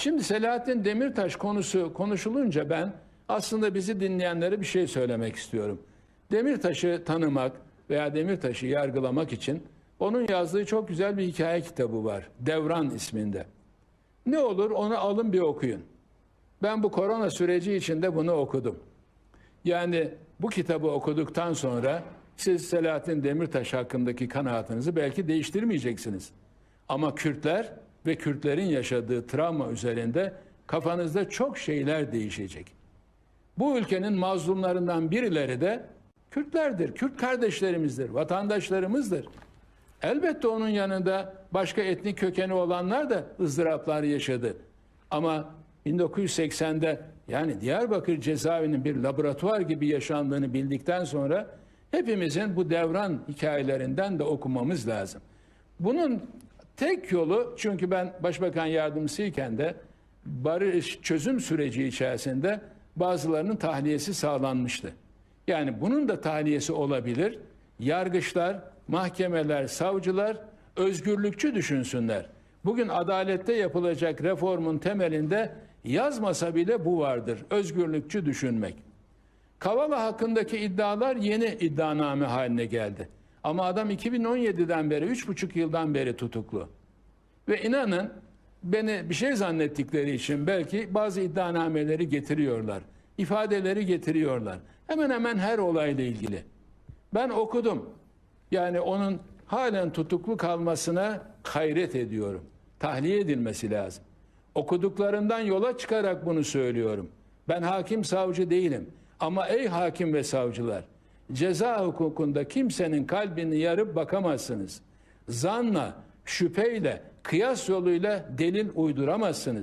Şimdi Selahattin Demirtaş konusu konuşulunca ben aslında bizi dinleyenlere bir şey söylemek istiyorum. Demirtaş'ı tanımak veya Demirtaş'ı yargılamak için onun yazdığı çok güzel bir hikaye kitabı var. Devran isminde. Ne olur onu alın bir okuyun. Ben bu korona süreci içinde bunu okudum. Yani bu kitabı okuduktan sonra siz Selahattin Demirtaş hakkındaki kanaatinizi belki değiştirmeyeceksiniz. Ama Kürtler ve Kürtlerin yaşadığı travma üzerinde kafanızda çok şeyler değişecek. Bu ülkenin mazlumlarından birileri de Kürtlerdir, Kürt kardeşlerimizdir, vatandaşlarımızdır. Elbette onun yanında başka etnik kökeni olanlar da ızdıraplar yaşadı. Ama 1980'de yani Diyarbakır cezaevinin bir laboratuvar gibi yaşandığını bildikten sonra hepimizin bu devran hikayelerinden de okumamız lazım. Bunun tek yolu çünkü ben başbakan yardımcısıyken de barış çözüm süreci içerisinde bazılarının tahliyesi sağlanmıştı. Yani bunun da tahliyesi olabilir. Yargıçlar, mahkemeler, savcılar özgürlükçü düşünsünler. Bugün adalette yapılacak reformun temelinde yazmasa bile bu vardır. Özgürlükçü düşünmek. Kavala hakkındaki iddialar yeni iddianame haline geldi. Ama adam 2017'den beri, 3,5 yıldan beri tutuklu. Ve inanın beni bir şey zannettikleri için belki bazı iddianameleri getiriyorlar. ifadeleri getiriyorlar. Hemen hemen her olayla ilgili. Ben okudum. Yani onun halen tutuklu kalmasına hayret ediyorum. Tahliye edilmesi lazım. Okuduklarından yola çıkarak bunu söylüyorum. Ben hakim savcı değilim. Ama ey hakim ve savcılar, ceza hukukunda kimsenin kalbini yarıp bakamazsınız. Zanla, şüpheyle, kıyas yoluyla delil uyduramazsınız.